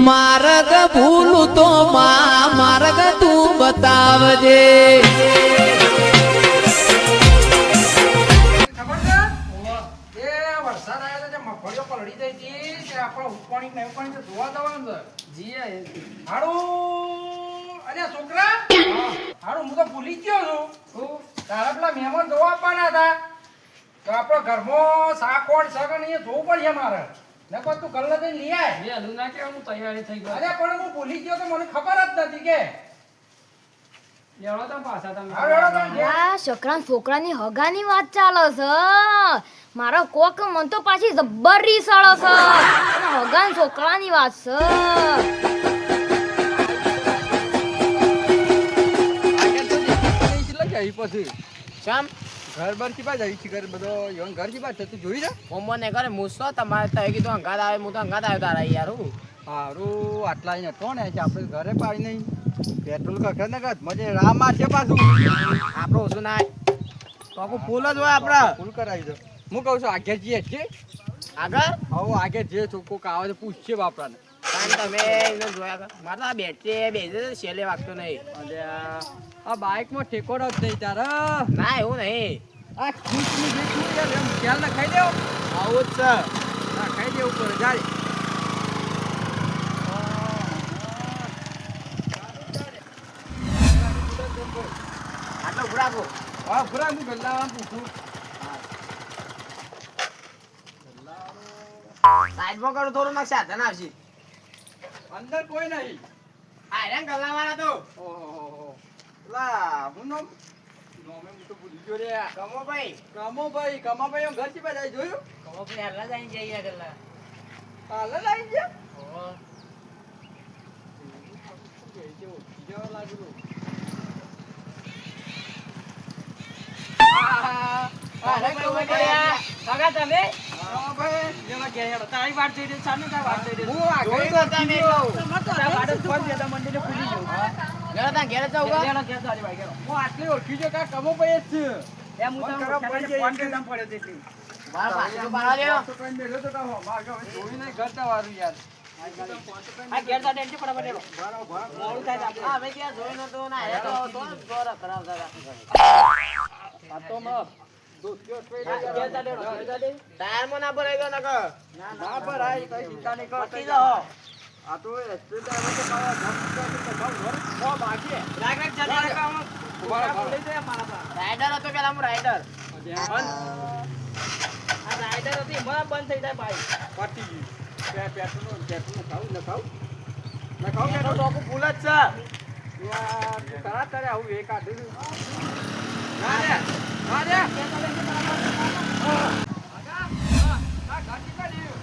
માર્ગ ભૂલું તો માં માર્ગ તું બતાવજે. છે જે મગફળીઓ પલળી ગઈ હતી તે આપણે ઉપાણી ને ઉપાણી તો ધોવા દેવાનું છે હારું અરે છોકરા હારું હું તો. ભૂલી ગયો છું તારા પેલા મહેમાન ધોવા આપવાના હતા. તો આપણો ઘરમાં શાક ને એ જોવું પડશે મારે. નકર તું કલ્લો જઈને લઈ આય. વહેલું ના કે હું તૈયારી થઈ ગયો. અરે પણ હું ભૂલી ગયો તો મને ખબર જ નથી કે. છોકરા છોકરાની હગાની વાત ચાલે છે. મારો કોક મન તો પાછી જબ્બર રીસાળો છે. હગાન છોકરાની વાત છે. શ્યામ ઘર બાર કી બાજ આવી છે? ઘર બધો યોન ઘર કી બાજ છે? તું જોઈ જા. હોમો ને કરે મૂછો તમારે તો એ કીધું અંગાત આવે હું તો અંગાત આવ્યો તારા યાર હું. હારું આટલા અહીંયા કોણ છે? આપણે ઘરે પાડી નહીં. પેટ્રોલ કખર ને કર મજે રામ છે પાછું. આપણો ઓછું ના તો આખું ફૂલ જ હોય આપણા ફૂલ કરાવી દો. હું કહું છું આગળ જઈએ છે? આગળ? હવે આગળ જે ચોખ્ખો આવે તો પૂછશે બાપરાને કારણ તમે જોયા મારે બેટરી બેસે છેલ્લે વાગતો નહીં. આ- બાઇકમાં ઠેકોડો જ નહીં તારે. ના એવું નહીં. આ ખીચની જે શું યાર એમ ખ્યાલ ના ખાઈ દેવો આવું જ છે. ના ખાઈ દેવું પડે જાય આટલો હા ફરા હું ગલ્લા પૂછું. સાઈડમાં કરું થોડું મારે સાધન આવશે. અંદર કોઈ નહીં. આ રે ગલ્લા વાળા તો. ઓહો લા હું નામ? નામે હું તો ભૂલી ગયો રે. એમ ઘર જોયું? હાલા જઈને જઈએ હાલ ગયા? તારી વાત જોઈ સામે વાત જોઈ રહી આગળ તો ઘરે ત્યાં ઘેરે લેણો ક્યાં તારી ભાઈ હું આટલી ઓળખી જો કા કમો ભાઈ જ છે એમ હું તો ફોન દેતા પડ્યો તેથી મારા પાસે તો બાળા તો કઈ મેલો તો કહો માર કે જોઈ નહીં કરતા વારું યાર આ ઘેર તા. મોડું થાય આપણે. હા, નતું ને તો તો ખરાબ થયા. આ તો મત ઘેર ઘેર ભરાઈ ગયો. ના ભરાય કઈ ચિંતા નહીં કર આ તો એક્સિડન્ટ આવે તો મારા તો ઘર રાખ, રાખ, ચાલ. ઊભા રહો, લઈ મારા. રાઈડર હતો પેલા હું રાઈડર. આ રાઈડર હતી, હમણાં બંધ થઈ જાય ભાઈ. પાટી ગઈ પે પેટ્રોલ પેટ્રોલ ખાવું ન ખાવું ન ખાવું એનો પેટ્રોલ ટોપુ ફૂલ જ છે. તું તારે આવું એક આડું ના રે ના રે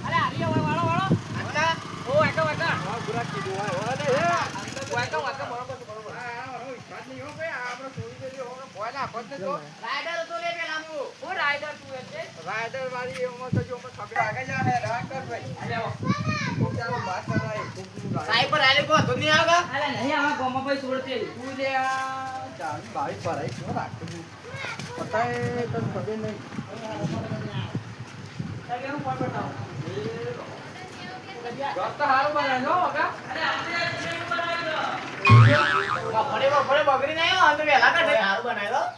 અરે, વાળો, વાળો. હા હે લે હું. હું તો હે ભાઈ સાઈ પર આલે કો હતું નહીં આવે અરે, નહીં, આમાં ગોમાં ભાઈ છોડતે. તું જે આ બાવીસ ભરાઈ શું રાખું છું પતાય તને ખબર નહીં તારે ઘેરનું ફોન બતાવો.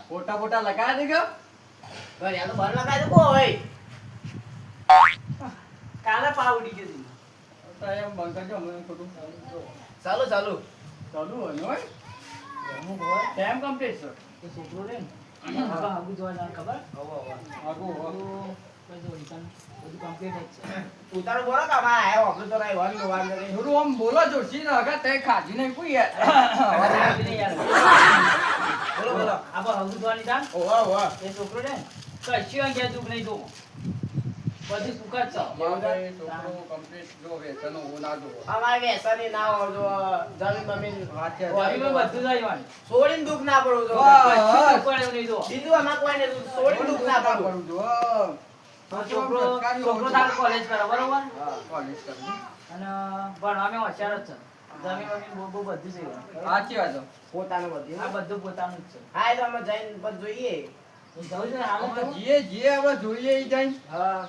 ફોટા ફોટા લગાવ્યા નહીં ગયો ઘરે તો બહાર લગાવી દો, કો હોય. કાલે પાવ ઉડી ગઈ. તો એમ બંધ કરજો મને ખોટું ચાલુ ચાલુ ચાલુ હોય હોય ટાઈમ કમ્પ્લીટ છે. છોકરો રે ને, આગુ જોવા ખબર? આગુ આગો. ઉતારો બોલો કે આયો તો નું વાર થોડું આમ બોલો જોશી ને હગા તે ખાધી નહીં કોઈ યાર અવાજ આવી નહીં યાર. બોલો બોલો આ બા આગુ જોવાની જાણ. ઓવા ઓવા એ છોકરો ને, કશું અંગે દુઃખ નહીં જોવો. બધું સુખ જ છે. છોકરો ના. અમારે વેસની ના હોવ જો જમીન બમીન વાંચે. બધું જ આવ્યું. છોડીને દુઃખ ના પડવું જો. કશું દુઃખ પડે નહીં. બીજું કોઈને છોડીને દુઃખ ના હો. તો છોકરો છોકરો તારે કોલેજ કરે બરોબર? હા, college અને ભણવામાં હોશિયાર જ છે. જમીન વમીન બહુ બધું છે સાચી વાત છે. પોતાનું બધું. આ બધું પોતાનું જ છે. હા એ તો અમે જઈને બધું જોઈએ. એ જવું છે ને આપણે આપણે જોઈએ જાય હા.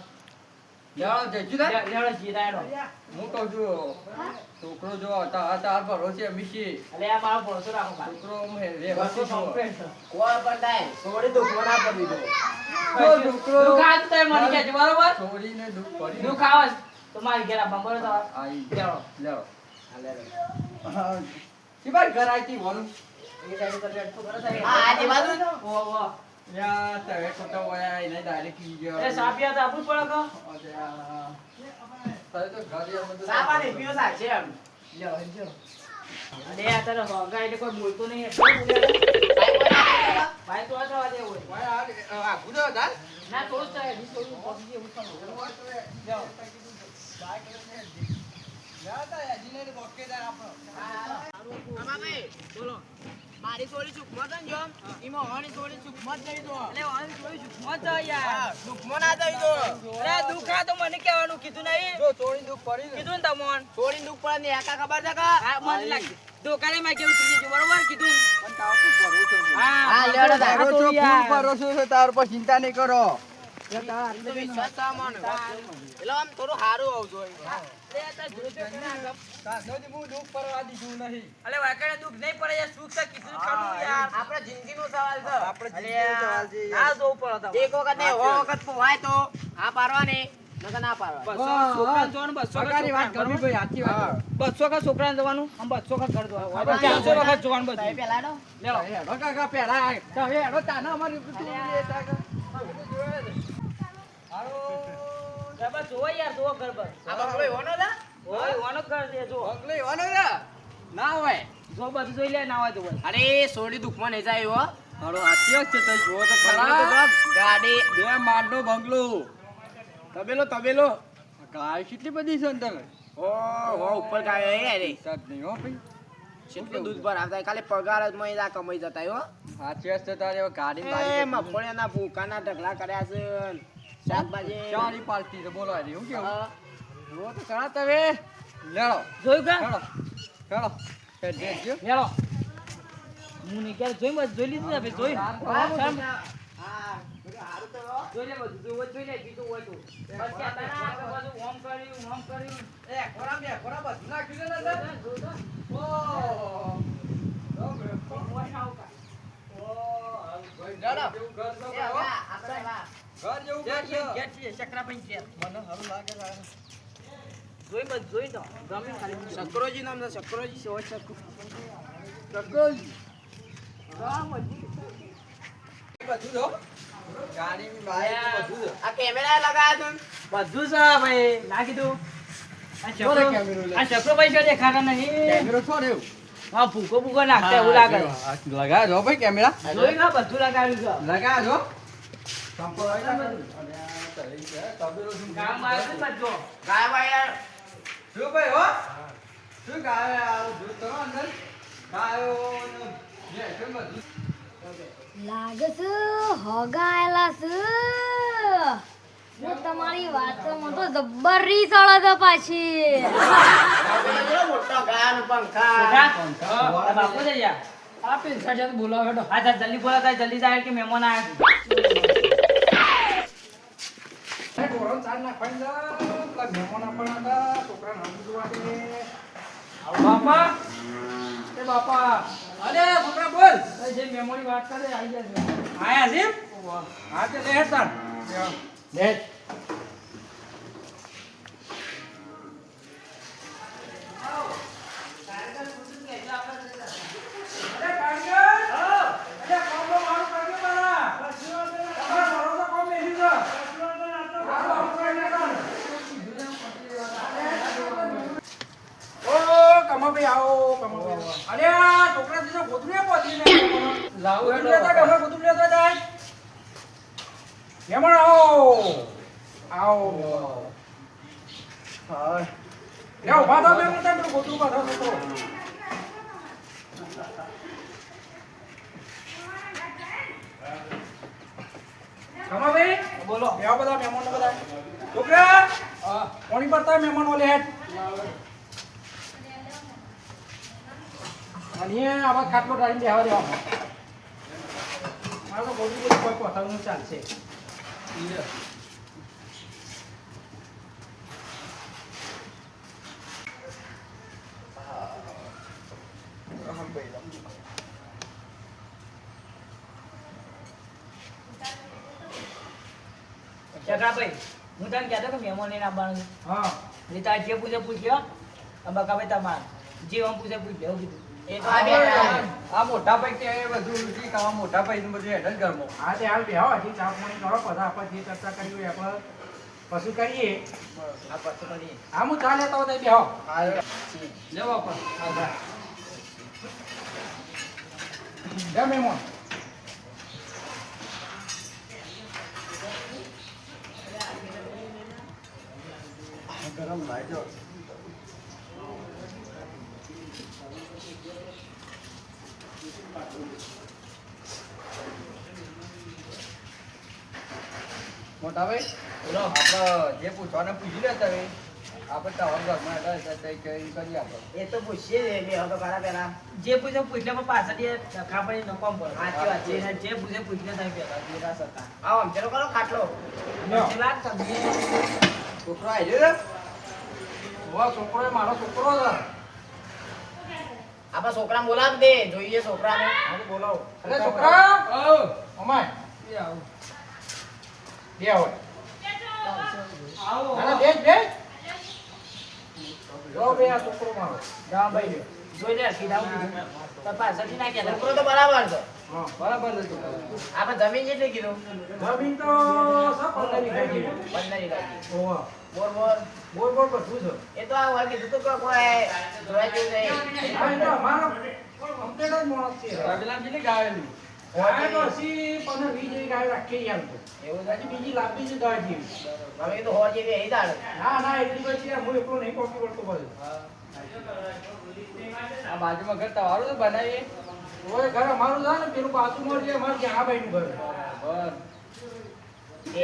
હું કહું છું છોકરો જો તાર ભરોસે મારો ભાઈ. છોકરો હું ભરોસો વ્યવસ્થિત છો. complete છે. કોણ પણ થાય થોડી દુઃખ ના પડી દો તો છોકરો દુઃખ આવે તો તમે મને કહેજો, બરોબર? છોડીને દુઃખ પડી દુઃખ આવે છે તો મારી ઘેર આવવાનું, બરોબર આઈ લેવડો. લેવો હા બાર ઘર આઈ તી એ ટાઈમે કરો સાહેબ. હા, જ. ઓહો, ઓહો. યા તવે ખોટા વયા એને ડાયરેક્ટ કી ગયો એ સાપ યાદ આપવું પડે કો? તારે તો ઘરે આમ બધું સા પાણી પીવું સાહેબ છે એમ લ્યો, જો. અલે આ તારે હોગા એટલે કોઈ બોલતો નહીં એટલે ભાઈ તો આ જવા દે હોય. વયા આ આ દાલ ના થોડું થાય, થોડું પગી એવું થયું. લ્યો. યા તા એજીને બોકેદાર આપણો મારી થોડી ચૂકમત છે ને જોમ? એમાં થોડી દો યાર. દો અરે દુઃખ તો મને કહેવાનું કીધું નહીં. જો ચોરી દુઃખ પડી કીધું ને તમોન. થોડી દુઃખ પડે ને એકા ખબર છે કા? આ મને લાગે દુકાને માં કેવું થઈ બરોબર કીધું? પણ તાવ તો ભરોસો છે. હા હા, લેવડો તાર. તો ફૂલ યાર. ભરોસો તાર પર ચિંતા નહીં કરો. એ વિશ્વાસ એટલે આમ થોડું સારું આવજો. કીધું ના બસો કા છોકરાને જવાનું આમ બસો કા ઘર જવાનું. ચારસો વખત જોવાનું બધું. પેલા પેલા અમારી જોવો યાર જોવો ઘર પર? ઓય વાનો કર ના હોય. જો બધું જોઈ લે ના હોય તો અરે સોડી દુઃખમાં નહીં જાય એવો હાલો સાચી છે તમે જુઓ તો બંગલો તો ખરા ગાડી. બે માળનો બંગલો. તબેલો તબેલો. ગાય કેટલી બધી છે અંદર? ઓ હો ઉપર ગાય હે રે સાત નહીં હો ભાઈ. કેટલું દૂધ આવતા પગાર જ મહિના કમાઈ જતા હો. સાચી વાત છે તારે ગાડી બારી ભૂકાના ઢગલા કર્યા છે. શાકભાજી. ચારી પાર્ટી છે બોલો હારી, હું કેવું? હા. જુઓ તો ખરા તમે લેડો જોયું કા? હેડ, જો. લેલો હું નહીં ક્યારે જોઈ બધું જોઈ લીધું ને જોઈ ના ને. ઘર જેવું ઘર જેવું ઘર છે. મને સારું લાગે. જોઈ બધું જોઈ તો ગમે ખાલી શકરોજી નામ છે શકરોજી શો શકરો શકરજી. બધું જો. ગાડી બાઈક બધું આ કેમેરા લગાયા છે બધું છે ભાઈ ના કીધું આ પૈસા દેખાતા નહીં કેમેરો છો હા ભૂકો ભૂકો નાખતા એવું લાગે આ લગાવ્યો ભાઈ કેમેરા જોઈ ના બધું લગાવ્યું છે જા કામ આવ્યું શું ભાઈ હો. શું ગાય આ દૂધ કરો અંદર. ગાયો ને ને બધું. લાગે છે હગાયેલા છે. હું તમારી વાત તો જબ્બરી સળે તો પાછી મોટો ગાયનો પંખા? બાપુ છે આ પેન્સર છે બોલાવો હેડો. હા જલ્દી બોલા જલ્દી જાય કે મહેમાન આયા. એ ઢોરણ ચાર નાખવાની. પેલા મહેમાન આપવાના હતા. છોકરાને હમું જોવા દે. બાપા. એ બાપા. અરે છોકરા બોલ. જે મેમોરી વાત કરે આવી જાય આયા છે? હા તે લે હેડ તાર લે અરે કાઢજો અરે કોમનો મારું કાઢજો મારા તમારા ભરોસો કોમ બેસી ગયો મારું આવું કરી નાખો. ઓ કમાભાઈ આવો કમાભાઈ આવો. અરે આ છોકરા દીધો ગોદડું પહોંચી ને લાવો ગોદડું લેતા કે હમણાં ગોદડું લેતા જાય મહેમાન આવો આવો હા લે ઊભા થાવ મહેમાન તમે પેલું ગોદડું ઊભા થાવ છોકરો કમાભાઈ બોલો. બેહો બધા મહેમાનો બધા. છોકરા પડતા મહેમાનો લે હેઠ અને આવા ખાટલો બેહવા દેવા મારે તો બધું કોઈ પહોંચાડવાનું ચાલશે જગડાભાઈ, હું તને કહેતો કે મહેમાન લઈને આવવાનું છે. હા. એટલે તારે જે પૂછે પૂછ્યો બકાભાઈ તમારે. જે આમ પૂછે પૂછ લેવું કીધું. એ આ. મોટા ભાઈ કે એ બધું ઠીક કામ મોટા ભાઈ નું બધું હેઠળ ઘરમાં. હા તે હાલ બેહો હજી ચા પાણી કરો પછી આપણે જે ચર્ચા કરી હોય આપણે પછી કરીએ. આ પછી કરીએ. હા હું ચા લેતો હોઉં તો બેહો. લેવો પણ. જા મહેમાન ગરમ લાગ્યો મોટા ભાઈ બોલો. આપણે જે પૂછવાને પૂછી લે તમે આપણે તમારા ઘરમાં હતા એટલે કરી આપણે એ તો પૂછીએ જ બે હતો ખરા પેલા જે પૂછે પૂછલે પણ પાછળ ધક્કા પડી નકામ પડે. સાચી વાત છે. જે- જે પૂછે પૂછલે તમે પહેલા, જેવા સરકાર. આવો ચલો કરો ખાટલો. પેલા છોકરો આવી છોકરો એ મારો છોકરો છે. આપણા છોકરા બોલાવ દે જોઈએ છોકરાને. હા બોલાવો. અરે છોકરા! અમાય. બે હોય ના, ના, બેસ બેસ. જો બે આ છોકરો મારો. હા ભાઈ જોઈ લે કીધા હું કીધું. તો પાછળથી ના કહેતા. છોકરો તો બરાબર છે. બરાબર છે આપણે જમીન જેટલી કીધું. જમીન તો પંદર વીઘા. પંદર ઓવા. બોર બોર બોર બોર બધું છે એ તો આ કીધું તું કોઈ નહીં. જ માણસ છે. રવિલાલ કેટલી ગાયેલી? તો જેવી ગાય રાખીએ યાર એવું હજી બીજી લાંબી છે ગાય જેવી. હવે તો હોર જેવી અહીં દાડે ના ના એટલી યાર હું એકલો નહીં બધું આ બાજુમાં ઘર તમારું તો બનાવીએ. ઓય ઘર અમારું છે ને પેલું બાજુમાં છે અમારા જ્ઞાનાભાઈનું ઘર. બરાબર. એ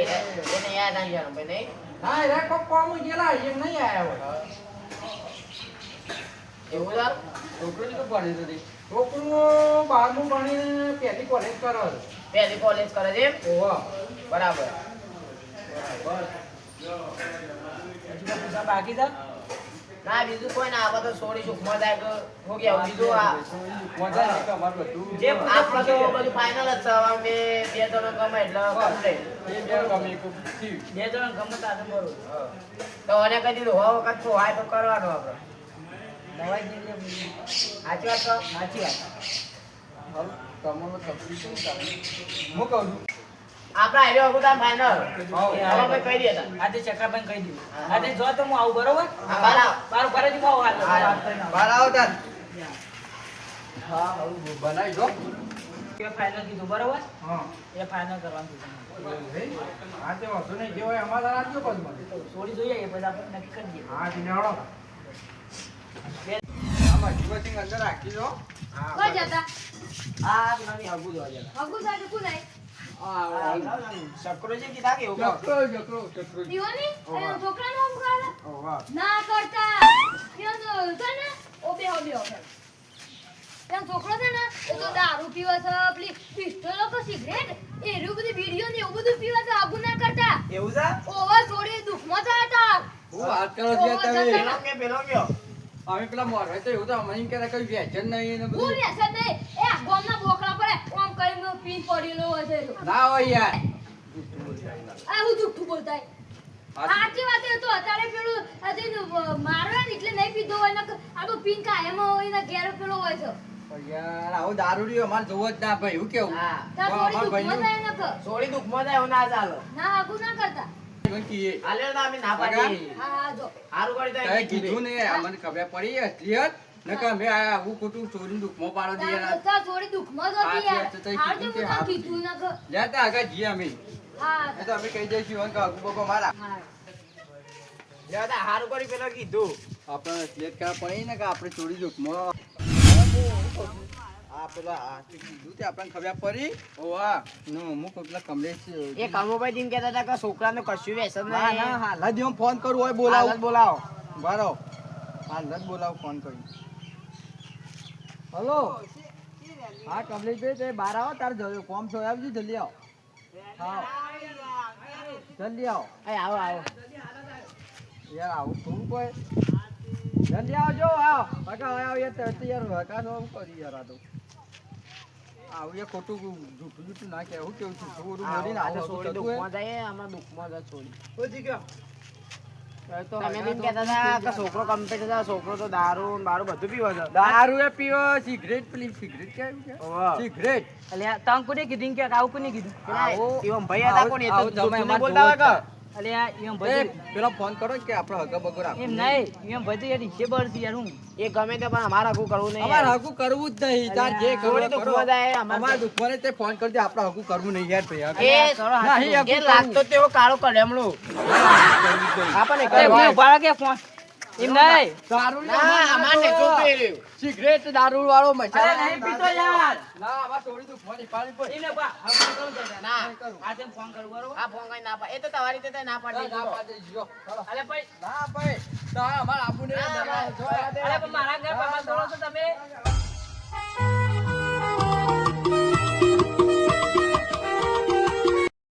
એને યાદ ના જવાનું ભાઈ નહીં? ના એ કોક કોમ ગયેલા એમ નહીં આવ્યા હોય. એવું છે છોકરો જ ભણ્યું ભણી હતી છોકરું બારમું ભણીને પહેલી કોલેજ કરો પહેલી કોલેજ કરે છે ઓહો. બરાબર. બરાબર. બાકી છે? ના બીજું કોઈ ના આપણે તો સોળી સુખમાં જાય કે હો ગયા બીજું આ મજા નહીં કે અમારું બધું. જે આપણે તો બધું ફાઇનલ જ છે. હવે બે બે જણો ગમે એટલે complete. બે બે ગમે એક બે જણ ગમે તારે બરોબર તો અને કહી દીધું હો વખત તો હોય તો કરવાનો આપણે. દવાઈ જે લે સાચી વાત કહો? સાચી વાત. તમારું તકલીફ શું? હું કહું છું. આપણે આવ્યો વખત આમ ફાઇનલ હાવ. ભાઈ કહી આજે દીધું આજે જો તો હું આવું બરોબર? હા, આવ. હું હા. આવું. તાર. હા બનાવી દો એ કીધું બરોબર? હા. એ ફાઇનલ કરવાનું કીધું. હા તે વાંધો નહીં જે હોય અમારા રાખજો જોઈએ એ બધા આપણે નક્કી કરી દઈએ. હા આમાં જીવસિંગ અંદર રાખી દો. કોઈ જતા? આ નવી હગું જોવા જતા. હગુ સાથે કુ આય? શકરો જે કીધા કે એવું ચક્રો ચક્રો ચક્રો ઓવા ના કરતા તો છે? ઓ બે હો બે હો ત્યાં છોકરો છે ને એ તો દારૂ પીવે છે પેલી પિસ્તોલો કે સિગરેટ એ રહ્યું બધી વીડિયો ને એવું બધું પીવે છે આબુ ના કરતા એવું છે ઓવર છોડી દુઃખમાં થયા હતા હું વાત કરો છો તમે કે પેલો કયો અમે પેલા મોરવે તો એવું તો અમે એમ કહેતા કઈ વેચન નહીં ને હું બધું નહીં. એ ગામના બોકડા પર આમ કરીને પી પડેલો હશે છે. ના હોય યાર. આ હું જુઠ્ઠું બોલતા સાચી વાત. એ તો અત્યારે પેલું આ મારવા એટલે નહીં પીધો હોય ને આ તો પીન કાયમ હોય ને ઘેર પેલો હોય છે. યાર આવું દારૂ રહ્યું જોવો જ ના ભાઈ હું કેવું? હા દુઃખ અમારા સોળી દુઃખમાં જાય ના ચાલો. ના આગુ ના કરતા. હાલે ના અમે ના પાડીએ હા જો. હારું કરી તો કીધું. ને અમને ખબર પડી અસલિયત નકર મે આ હું ખોટું ચોરીને દુઃખમાં પાડો દે ત્યાં તો ચોરી દુઃખમાં જ હતી યાર. વાત તો કીધું હું કીધું ના કે લેતા આગળ જી અમે. હા. એ તો અમે કહી દઈશું અંકા કાકુ બાપા મારા. હા. લેવા તા હારું કરી પેલો કીધું. આપણે અસલિયત કા પડી ને કે આપણે ચોરી દુઃખમાં. આ પેલા આ કીધું તે આપણને ખબર પડી? ઓ વાહ નો હું કોઈ પેલા કમલેશ એ કમુભાઈ જીમ કહેતા હતા કે છોકરાને કશું વેસન ના ના હાલ જ ફોન કરું હોય હાલ બોલાવો. બોલાવો બારો હાલ જ બોલાવો ફોન કરી હલો. હા કમલેશભાઈ તે બહાર આવો તાર જલ્દી કોમ છો આવજો જલ્દી આવો. હા. જલ્દી આવો. એ આવો આવો. યાર આવું થોડું કોઈ. જલ્દી આવજો આવો. કાકા આવો યાર તરત યાર હકા નો કરી યાર આ તો. આવું એ ખોટું જૂઠું જૂઠું ના કહેવું કેવું છું? થોડું બોલીને આજે છોડી થતું દુઃખમાં જાય, આમાં દુઃખમાં જાય છોડી. પહોંચી ગયો. તમે કહેતા હતા કે છોકરો કમ્પ્લીટ છે છોકરો તો દારૂ ને બધું પીવા છે. દારૂ એ પીવો સિગરેટ પેલી સિગરેટ કેવું કે. સિગરેટ અલ્યા તમ કોને કીધું કે આવું કોને કીધું? આવો- એવા ભાઈ હતા? તો તમે બોલતા કે? એમ એ, પેલો ફોન કરો કે આપણો હગા બગો રાખો એમ નહીં એમ ભજી યાર હિસ્સે બળશે યાર હું એ ગમે તે પણ અમારે હકુ કરવું નહીં અમારા યાર. કરવું જ નહીં તાર જે કરવું તો કરો. જાય, અમારા અમારે તે ફોન કરજે આપણો હકુ કરવું નહીં યાર ભાઈ. એ નહીં, હગું એ લાગતો તેવો કાળો કડેમણો આપણને ઊભા કે ફોન નહીં દારૂ ના, અમારે અમારે નહીં એ સિગરેટ દારૂ વાળો અરે નહીં પીતો યાર. ના આમાં થોડી દુઃખમાં નહીં પાડી પડે. એમ બા હવે ફોન ના, આ તેમ ફોન કરું બરોબર? આ ફોન કઈ ના પાડે. એ તો તમારી રીતે ના પાડી ના, પાડી. અલે ભાઈ. ના ભાઈ. અમારે. અરે મારા ઘર છો તમે.